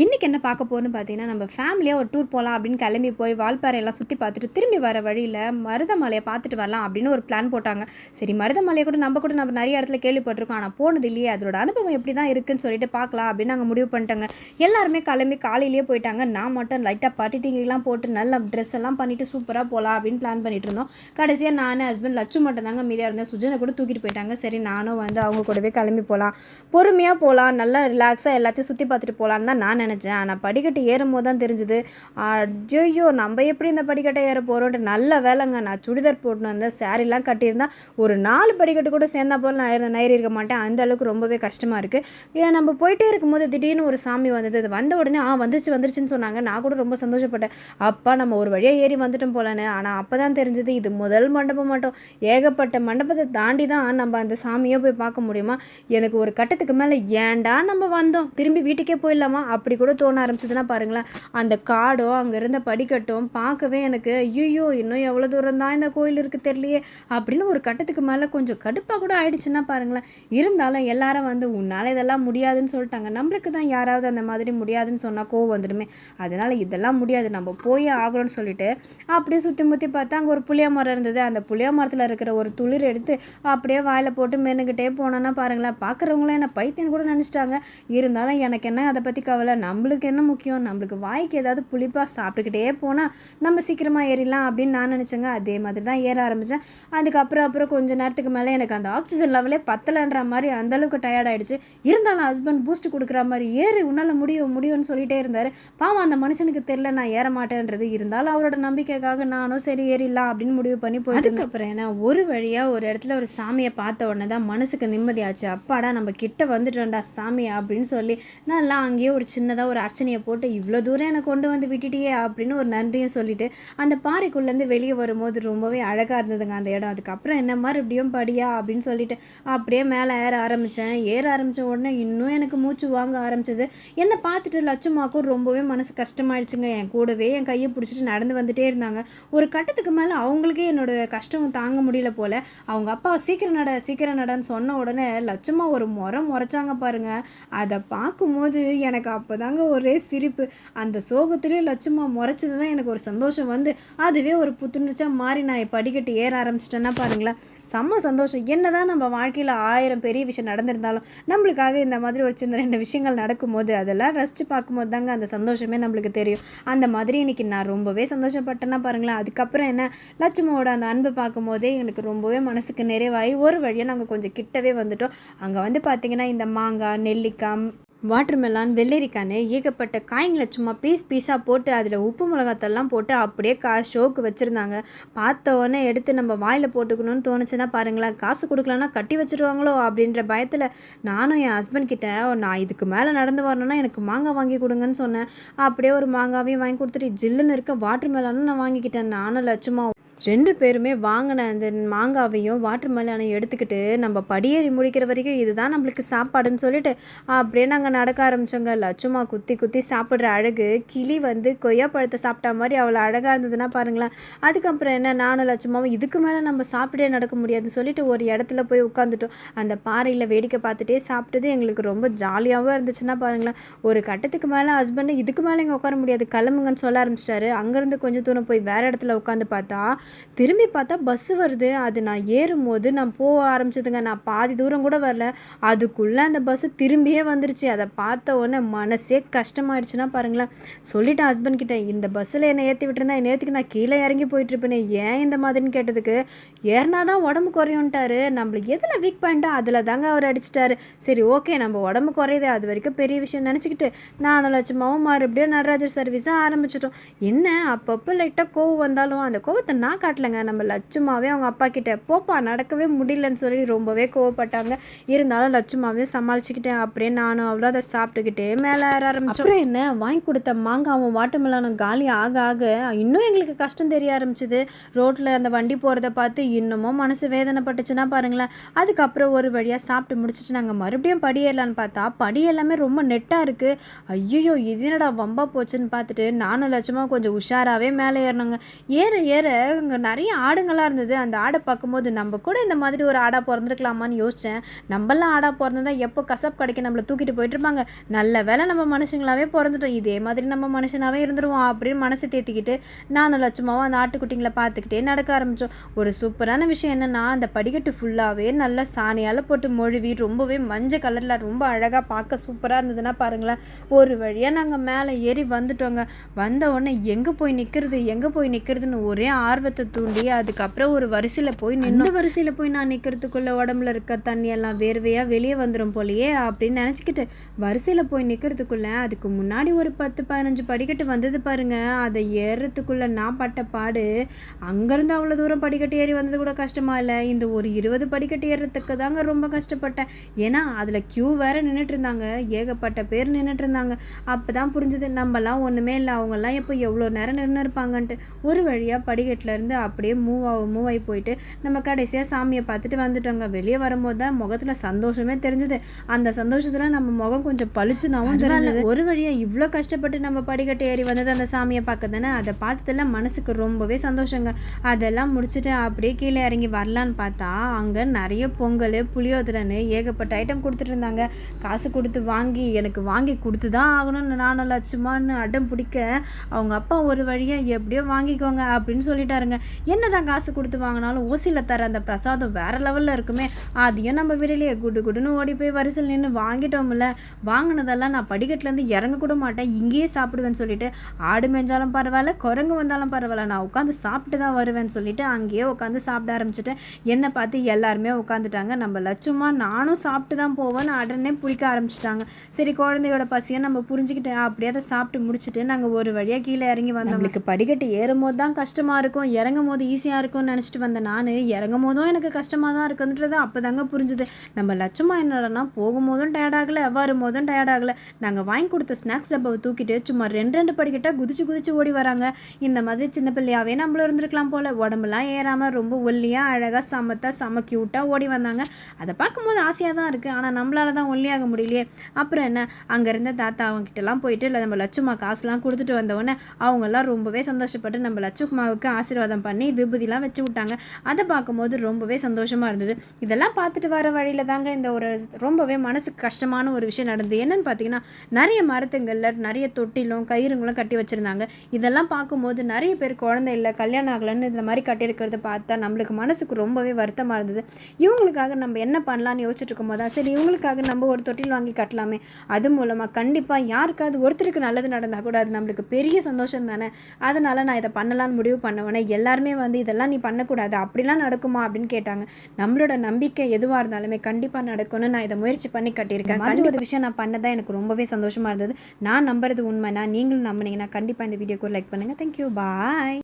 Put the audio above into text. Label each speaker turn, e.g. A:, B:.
A: இன்றைக்கி என்ன பார்க்க போகிறோன்னு பார்த்தீங்கன்னா நம்ம ஃபேமிலியாக ஒரு டூர் போகலாம் அப்படின்னு கிளம்பி போய் வால்பாறையெல்லாம் சுற்றி பார்த்துட்டு திரும்பி வர வழியில் மருதமலையை பார்த்துட்டு வரலாம் அப்படின்னு ஒரு பிளான் போட்டாங்க. சரி மருதமலையை கூட நம்ம கூட நம்ம நிறைய இடத்துல கேள்விப்பட்டிருக்கோம். ஆனால் போனது இல்லையே. அதோட அனுபவம் எப்படி தான் இருக்குன்னு சொல்லிட்டு பார்க்கலாம் அப்படின்னு நாங்கள் முடிவு பண்ணிட்டாங்க. எல்லாருமே கிளம்பி காலையிலேயே போயிட்டாங்க. நான் மட்டும் லைட்டாக பட்டிட்டிங்கெல்லாம் போட்டு நல்ல ட்ரெஸ் எல்லாம் பண்ணிவிட்டு சூப்பராக போகலாம் அப்படின்னு பிளான் பண்ணிட்டு இருந்தோம். கடைசியாக நான் ஹஸ்பண்ட் லட்சு மட்டும் தாங்க மீதியாக இருந்தேன். சுஜனை கூட தூக்கிட்டு போயிட்டாங்க. சரி நானும் வந்து அவங்க கூடவே கிளம்பி போகலாம் பொறுமையாக போகலாம் நல்லா ரிலாக்ஸாக எல்லாத்தையும் சுற்றி பார்த்துட்டு போகலான்னு தான் நான் நினச்சேன். ஆனால் படிக்கட்டு ஏறும் போது தான் தெரிஞ்சுது ஐயோ நம்ம எப்படி இந்த படிக்கட்டை ஏற போகிறோன்ட்டு நல்ல வேலைங்க. நான் சுடிதார் போட்டுன்னு வந்தேன் சாரீலாம் கட்டியிருந்தால் ஒரு நாலு படிக்கட்டு கூட சேர்ந்தா போல் நான் ஏற- இருக்க மாட்டேன். அந்த அளவுக்கு ரொம்பவே கஷ்டமாக இருக்குது இதை நம்ம போயிட்டே இருக்கும்போது திடீர்னு ஒரு சாமி வந்தது. அது வந்த உடனே ஆ வந்துருச்சு வந்துருச்சுன்னு சொன்னாங்க. நான் கூட ரொம்ப சந்தோஷப்பட்டேன். அப்பா நம்ம ஒரு வழியாக ஏறி வந்துட்டோம் போலன்னு. ஆனால் அப்போ தான் தெரிஞ்சது இது முதல் மண்டபம் மட்டும். ஏகப்பட்ட மண்டபத்தை தாண்டி தான் நம்ம அந்த சாமியை போய் பார்க்க முடியுமா? எனக்கு ஒரு கட்டத்துக்கு மேலே ஏன்டா நம்ம வந்தோம்? திரும்பி வீட்டுக்கே போயிடலாமா? அப்படி அப்படி கூட தோண ஆரம்பிச்சதுன்னா பாருங்களேன் அந்த காடும் அங்கே இருந்த படிக்கட்டும் பார்க்கவே எனக்கு ஐயோ இன்னும் எவ்வளோ தூரம் தான் இந்த கோயில் இருக்குது தெரியலையே அப்படின்னு ஒரு கட்டத்துக்கு மேலே கொஞ்சம் கடுப்பாக கூட ஆயிடுச்சுன்னா பாருங்களேன். இருந்தாலும் எல்லாரும் வந்து உன்னால் இதெல்லாம் முடியாதுன்னு சொல்லிட்டாங்க. நம்மளுக்கு தான் யாராவது அந்த மாதிரி முடியாதுன்னு சொன்னால் கோவம் வந்துடுமே. அதனால் இதெல்லாம் முடியாது. நம்ம போய் ஆகணும்னு சொல்லிட்டு அப்படியே சுற்றி முற்றி பார்த்தா அங்கே ஒரு புளிய மரம் இருந்தது. அந்த புளிய மரத்தில் இருக்கிற ஒரு துளிர் எடுத்து அப்படியே வாயில் போட்டு மென்னுக்கிட்டே போனோன்னா பாருங்களேன் பார்க்குறவங்களாம் என்ன பைத்தியம் கூட நினச்சிட்டாங்க. இருந்தாலும் எனக்கு என்ன அதை பற்றி கவலை? நம்மளுக்கு என்ன முக்கியம்? நம்மளுக்கு வாய்க்கு ஏதாவது புளிப்பாக சாப்பிட்டுக்கிட்டே போனால் நம்ம சீக்கிரமாக ஏறிடலாம் அப்படின்னு நான் நினச்சேங்க. அதே மாதிரி தான் ஏற ஆரம்பித்தேன் அதுக்கப்புறம் அப்புறம் கொஞ்ச நேரத்துக்கு மேலே எனக்கு அந்த ஆக்சிஜன் லெவலே பத்தலைன்ற மாதிரி அந்தளவுக்கு டயர்ட் ஆயிடுச்சு. இருந்தாலும் ஹஸ்பண்ட் பூஸ்ட் கொடுக்குற மாதிரி ஏறு உன்னால் முடியும் முடியும்னு சொல்லிகிட்டே இருந்தார். பாவம் அந்த மனுஷனுக்கு தெரில நான் ஏற மாட்டேன்றது. இருந்தாலும் அவரோட நம்பிக்கைக்காக நானும் சரி ஏறிடலாம் அப்படின்னு முடிவு பண்ணி போய் அதுக்கப்புறம் ஏன்னா ஒரு வழியாக ஒரு இடத்துல ஒரு சாமியை பார்த்த உடனே தான் மனசுக்கு நிம்மதியாச்சு அப்பாடா நம்ம கிட்ட வந்துட்டோம்டா சாமி அப்படின்னு சொல்லி நல்லா அங்கேயே ஒரு சின்ன சின்னதாக ஒரு அர்ச்சனையை போட்டு இவ்வளோ தூரம் என்னை கொண்டு வந்து விட்டுட்டியே அப்படின்னு ஒரு நன்றியும் சொல்லிட்டு அந்த பாறைக்குள்ளேருந்து வெளியே வரும்போது ரொம்பவே அழகாக இருந்ததுங்க அந்த இடம். அதுக்கப்புறம் என்ன மறுபடியும் படியா அப்படின்னு சொல்லிட்டு அப்படியே மேலே ஏற ஆரம்பித்தேன் ஏற ஆரம்பித்த உடனே இன்னும் எனக்கு மூச்சு வாங்க ஆரம்பிச்சது. என்னை பார்த்துட்டு லட்சுமாக்கும் ரொம்பவே மனசு கஷ்டமாயிடுச்சுங்க. என் கூடவே என் கையை பிடிச்சிட்டு நடந்து வந்துட்டே இருந்தாங்க. ஒரு கட்டத்துக்கு மேலே அவங்களுக்கே என்னோட கஷ்டம் தாங்க முடியல போல். அவங்க அப்பா சீக்கிரம் நட சீக்கிரம் நடன்னு சொன்ன உடனே லட்சுமா ஒரு முறை முறைச்சாங்க பாருங்க. அதை பார்க்கும்போது எனக்கு அப்போ தாங்க ஒரே சிரிப்பு. அந்த சோகத்திலேயே லட்சுமா முறைச்சது தான் எனக்கு ஒரு சந்தோஷம் வந்து அதுவே ஒரு புத்துணர்ச்சியாக மாறி நான் படிக்கட்டு ஏற ஆரம்பிச்சிட்டேன்னா பாருங்களேன். செம்ம சந்தோஷம். என்னதான் நம்ம வாழ்க்கையில் ஆயிரம் பெரிய விஷயம் நடந்திருந்தாலும் நம்மளுக்காக இந்த மாதிரி ஒரு சின்ன ரெண்டு விஷயங்கள் நடக்கும்போது அதெல்லாம் ரசித்து பார்க்கும்போது தாங்க அந்த சந்தோஷமே நம்மளுக்கு தெரியும். அந்த மாதிரி இன்னைக்கு நான் ரொம்பவே சந்தோஷப்பட்டேன்னா பாருங்களேன். அதுக்கப்புறம் என்ன? லட்சுமாவோட அந்த அன்பை பார்க்கும்போதே எங்களுக்கு ரொம்பவே மனசுக்கு நிறைவாகி ஒரு வழியாக நாங்கள் கொஞ்சம் கிட்டவே வந்துட்டோம். அங்கே வந்து பார்த்திங்கன்னா இந்த மாங்காய் நெல்லிக்காய் வாட்டர்மெலான் வெள்ளரிக்கான்னு ஏகப்பட்ட காய்களை சும்மா பீஸ் பீஸாக போட்டு அதில் உப்பு மிளகாத்தெல்லாம் போட்டு அப்படியே கா ஷோக்கு வச்சுருந்தாங்க. பார்த்த உடனே எடுத்து நம்ம வாயில் போட்டுக்கணும்னு தோணுச்சுன்னா பாருங்களேன் காசு கொடுக்கலன்னா கட்டி வச்சுருவாங்களோ அப்படின்ற பயத்தில் நானும் என் ஹஸ்பண்ட் கிட்ட நான் இதுக்கு மேலே நடந்து வரணும்னா எனக்கு மாங்காய் வாங்கி கொடுங்கன்னு சொன்னேன். அப்படியே ஒரு மாங்காவையும் வாங்கி கொடுத்துட்டு ஜில்லுன்னு இருக்க வாட்டர்மெலானும் நான் வாங்கிக்கிட்டேன். நானும் லட்சமாக ரெண்டு பேருமே வாங்கின அந்த மாங்காவையும் வாட்டர் மெலனையும் எடுத்துக்கிட்டு நம்ம படியேறி முடிக்கிற வரைக்கும் இதுதான் நம்மளுக்கு சாப்பாடுன்னு சொல்லிட்டு அப்படியே நாங்கள் நடக்க ஆரம்பிச்சோங்க. லட்சுமா குத்தி குத்தி சாப்பிட்ற அழகு கிளி வந்து கொய்யா பழத்தை சாப்பிட்டா மாதிரி அவ்வளோ அழகாக இருந்ததுன்னா பாருங்களேன். அதுக்கப்புறம் என்ன நானும் லட்சுமாவும் இதுக்கு மேலே நம்ம சாப்பிட்டே நடக்க முடியாதுன்னு சொல்லிட்டு ஒரு இடத்துல போய் உட்காந்துட்டோம் அந்த பாறையில் வேடிக்கை பார்த்துட்டே சாப்பிட்டது எங்களுக்கு ரொம்ப ஜாலியாகவும் இருந்துச்சுன்னா பாருங்களேன். ஒரு கட்டத்துக்கு மேலே ஹஸ்பண்டு இதுக்கு மேலே இங்கே உட்கார முடியாது. கிளம்புங்கன்னு சொல்ல ஆரம்பிச்சிட்டாரு. அங்கேருந்து கொஞ்சம் தூரம் போய் வேறு இடத்துல உட்காந்து பார்த்தா திரும்பி பார்த்தா பஸ்ஸு வருது. அது நான் ஏறும்போது நான் போக ஆரம்பிச்சதுங்க. நான் பாதி தூரம் கூட வரல. அதுக்குள்ளே அந்த பஸ்ஸு திரும்பியே வந்துருச்சு. அதை பார்த்த உடனே மனசே கஷ்டமாயிடுச்சுன்னா பாருங்களேன். சொல்லிட்டேன் ஹஸ்பண்ட் கிட்டே இந்த பஸ்ஸில் என்னை ஏற்றி விட்டுருந்தா நேரத்துக்கு நான் கீழே இறங்கி போயிட்டுருப்பேனே ஏன் இந்த மாதிரின்னு கேட்டதுக்கு ஏறினா தான் உடம்பு குறையும்ட்டாரு. நம்மளுக்கு எதில் வீக் பாயிண்ட்டோ அதில் தாங்க அவர் அடிச்சிட்டாரு. சரி ஓகே நம்ம உடம்பு குறையுது அது வரைக்கும் பெரிய விஷயம் நினச்சிக்கிட்டு நானும் லட்சமாவும் மறுபடியும் நடராஜர் சர்வீஸாக ஆரம்பிச்சிட்டோம். என்ன அப்பப்போ லைட்டாக கோவம் வந்தாலும் அந்த கோவத்தை நான் காட்டலைங்க. நம்ம லட்சுமாவே அவங்க அப்பா கிட்ட போப்பா நடக்கவே முடியலன்னு சொல்லி ரொம்பவே கோவப்பட்டாங்க. இருந்தாலும் லட்சுமாவே சமாளிச்சுக்கிட்டேன் அப்படியே நானும் அவ்வளோ அதை சாப்பிட்டுக்கிட்டே மேலே ஏற ஆரம்பிச்சோம். அப்புறம் என்ன? வாங்கி கொடுத்த மாங்காவும் வாட்டர்மெலானும் காலி ஆக ஆக இன்னும் எங்களுக்கு கஷ்டம் தெரிய ஆரம்பிச்சுது. ரோட்டில் அந்த வண்டி போகிறத பார்த்து இன்னமும் மனசு வேதனைப்பட்டுச்சுன்னா பாருங்களேன். அதுக்கப்புறம் ஒரு வழியாக சாப்பிட்டு முடிச்சுட்டு நாங்கள் மறுபடியும் படியேறலான்னு பார்த்தா படி எல்லாமே ரொம்ப நெட்டாக இருக்குது ஐயோ இது என்னடா வம்பா போச்சுன்னு பார்த்துட்டு நானும் லட்சமாக கொஞ்சம் உஷாராகவே மேலே ஏறினோங்க ஏற ஏற அங்கே நிறைய ஆடுங்களாக இருந்தது. அந்த ஆடை பார்க்கும்போது நம்ம கூட இந்த மாதிரி ஒரு ஆடாக பிறந்திருக்கலாமான்னு யோசித்தேன் நம்மளாம் ஆடாக பிறந்திருந்தா எப்போ கசப் கிடைக்க நம்மளை தூக்கிட்டு போயிட்டு இருப்பாங்க. நல்ல வேளை நம்ம மனுஷங்களாகவே பிறந்துட்டோம். இதே மாதிரி நம்ம மனுஷனாகவே இருந்துருவோம் அப்படின்னு மனசை தேத்திக்கிட்டு நானும் லட்சுமாவும் அந்த ஆட்டுக்குட்டிங்களை பார்த்துக்கிட்டே நடக்க ஆரம்பித்தோம் ஒரு சூப்பரான விஷயம் என்னென்னா அந்த படிக்கட்டு ஃபுல்லாகவே நல்லா சாணியால் போட்டு மொழுவி ரொம்பவே மஞ்சள் கலரில் ரொம்ப அழகாக பார்க்க சூப்பராக இருந்ததுன்னா பாருங்களேன். ஒரு வழியாக நாங்கள் மேலே ஏறி வந்துட்டோங்க. வந்த உடனே எங்கே போய் நிற்கிறது எங்கே போய் நிற்கிறதுன்னு ஒரே ஆர்வத்தை தூண்டி அதுக்கப்புறம் ஒரு வரிசையில் போய் நின்று வரிசையில் போய் நான் நிற்கிறதுக்குள்ள உடம்புல இருக்க தண்ணி எல்லாம் வேர்வையாக வெளியே வந்துடும் போலயே அப்படின்னு நினச்சிக்கிட்டு வரிசையில் போய் நிற்கிறதுக்குள்ள அதுக்கு முன்னாடி ஒரு பத்து பதினஞ்சு படிக்கட்டு வந்தது பாருங்க. அதை ஏறுறதுக்குள்ள நான் பட்ட பாடு அங்கேருந்து அவ்வளோ தூரம் படிக்கட்டு ஏறி வந்தது கூட கஷ்டமாக இல்லை. இந்த ஒரு இருபது படிக்கட்டு ஏறுறதுக்கு தாங்க ரொம்ப கஷ்டப்பட்டேன். ஏன்னா அதில் க்யூ வேற நின்றுட்டு இருந்தாங்க. ஏகப்பட்ட பேர் நின்றுட்டு இருந்தாங்க. அப்போ தான் புரிஞ்சுது நம்மலாம் ஒன்றுமே இல்லை. அவங்கெல்லாம் எப்போ எவ்வளோ நேரம் நின்று இருப்பாங்கன்ட்டு. ஒரு வழியாக படிக்கட்டில் இருந்து அப்படியே மூவ் ஆக மூவ் ஆகி போயிட்டு நம்ம கடைசியாக சாமியை பார்த்துட்டு வந்துட்டோங்க. வெளியே வரும்போது தான் முகத்தில் சந்தோஷமே தெரிஞ்சது. அந்த சந்தோஷத்தில் நம்ம முகம் கொஞ்சம் பளிச்சுனாவும் தெரிஞ்சது. ஒரு வழியாக இவ்வளோ கஷ்டப்பட்டு நம்ம படிக்கட்டு ஏறி வந்தது அந்த சாமியை பார்க்க தானே? அதை பார்த்ததுல மனசுக்கு ரொம்பவே சந்தோஷங்க. அதெல்லாம் முடிச்சுட்டு அப்படியே கீழே இறங்கி வரலான்னு பார்த்தா அங்கே நிறைய பொங்கல் புளியோதரைன்னு ஏகப்பட்ட ஐட்டம் கொடுத்துட்டு இருந்தாங்க. காசு கொடுத்து வாங்கி எனக்கு வாங்கி கொடுத்து தான் ஆகணும்னு நானும் லட்சுமான்னு அடம் பிடிக்க அவங்க அப்பா ஒரு வழியாக எப்படியோ வாங்கிக்கோங்க அப்படின்னு சொல்லிட்டாருங்க. என்னதான் காசு கொடுத்து வாங்கினாலும் ஓசியில் தர அந்த பிரசாதம் வேறு லெவலில் இருக்குமே. அதையும் நம்ம விடலையே குடு குடுன்னு ஓடி போய் வரிசையில் நின்று வாங்கிட்டோம்ல. வாங்கினதெல்லாம் நான் படிக்கட்டுலேருந்து இறங்க கூட மாட்டேன். இங்கேயே சாப்பிடுவேன்னு சொல்லிட்டு ஆடு மேஞ்சாலும் பரவாயில்ல குரங்கு வந்தாலும் பரவாயில்ல. நான் உட்காந்து சாப்பிட்டு தான் வருவேன்னு சொல்லிட்டு அங்கேயே உட்காந்து சாப்பிட ஆரம்பிச்சிட்டேன். என்னை பார்த்து எல்லாருமே உட்காந்துட்டாங்க நம்ம லட்சுமா நானும் சாப்பிட்டு தான் போவேன்னு உடனே பிடிக்க ஆரம்பிச்சிட்டாங்க. சரி குழந்தையோட பசியை நம்ம புரிஞ்சுக்கிட்டு அப்படியே அதை சாப்பிட்டு முடிச்சுட்டு நாங்கள் ஒரு வழியாக கீழே இறங்கி வந்தோம் நம்மளுக்கு படிக்கட்டு ஏறும் போது தான் கஷ்டமாக இருக்கும். இறங்கும் போது ஈஸியாக இருக்கும்னு நினச்சிட்டு வந்த நான் இறங்கும் போதும் எனக்கு கஷ்டமாக தான் இருக்குன்றது அப்போ தாங்க புரிஞ்சுது. நம்ம லட்சுமா என்னடனா போகும்போதும் டயர்ட் ஆகலை வரும் போதும் டயர்ட் ஆகலை. நாங்கள் வாங்கி கொடுத்த ஸ்நாக்ஸ் டப்பாவை தூக்கிட்டு சும்மா ரெண்டு ரெண்டு படிக்கட்டாக குதிச்சு குதிச்சு ஓடி வராங்க. இந்த மாதிரி சின்ன பிள்ளையாவே நம்மளும் இருந்திருக்கலாம் போல். உடம்புலாம் ஏறாமல் ரொம்ப ஒல்லியாக அழகாக சமத்தா செம க்யூட்டாக ஓடி வந்தாங்க. அதை பார்க்கும்போது ஆசையாக தான் இருக்குது ஆனால் நம்மளால தான் ஒல்லியாக முடியலையே. அப்புறம் என்ன? அங்கே இருந்த தாத்தா அவங்ககிட்டலாம் போயிட்டு இல்லை நம்ம லட்சுமா காசுலாம் கொடுத்துட்டு வந்தவொடனே அவங்கெல்லாம் ரொம்பவே சந்தோஷப்பட்டு நம்ம லட்சுமாவுக்கு ஆசீர்வாதம் பண்ணி விபூதிலாம் வச்சு விட்டாங்க. அதை பார்க்கும்போது ரொம்பவே சந்தோஷமாக இருந்தது. இதெல்லாம் பார்த்துட்டு வர வழியில் தாங்க இந்த ஒரு ரொம்பவே மனசுக்கு கஷ்டமான ஒரு விஷயம் நடந்தது. என்னென்னு பார்த்தீங்கன்னா நிறைய மரத்துங்களில் நிறைய தொட்டிலும் கயிறுங்களும் கட்டி வச்சுருந்தாங்க. இதெல்லாம் பார்க்கும்போது நிறைய பேர் குழந்தை இல்லை கல்யாணம் ஆகலைன்னு இந்த மாதிரி கட்டியிருக்கிறத பார்த்தா நம்மளுக்கு மனசுக்கு ரொம்பவே வருத்தமாக இருந்தது. இவங்களுக்காக நம்ம என்ன பண்ணலான்னு யோசிச்சுட்டு இருக்கும்போது சரி இவங்களுக்காக நம்ம ஒரு தொட்டில் வாங்கி கட்டலாமே. அது மூலமாக கண்டிப்பாக யாருக்காவது ஒருத்தருக்கு நல்லது நடந்தால் கூட அது நம்மளுக்கு பெரிய சந்தோஷம் தானே. அதனால் நான் இதை பண்ணலான்னு முடிவு பண்ணவொடனே எல்லாருமே வந்து இதெல்லாம் நீ பண்ணக்கூடாது அப்படிலாம் நடக்குமா அப்படின்னு கேட்டாங்க. நம்மளோட நம்பிக்கை எதுவாக இருந்தாலுமே கண்டிப்பாக நடக்கும்னு நான் இதை முயற்சி பண்ணி கட்டியிருக்கேன். மாதிரி ஒரு விஷயம் நான் பண்ணதான் எனக்கு ரொம்பவே சந்தோஷமாக இருந்தது. நான் நம்புறது உண்மைனா நீங்களும் நம்பினீங்கன்னா கண்டிப்பாக இந்த வீடியோக்கு லைக் பண்ணுங்கள் தேங்க்யூ பாய்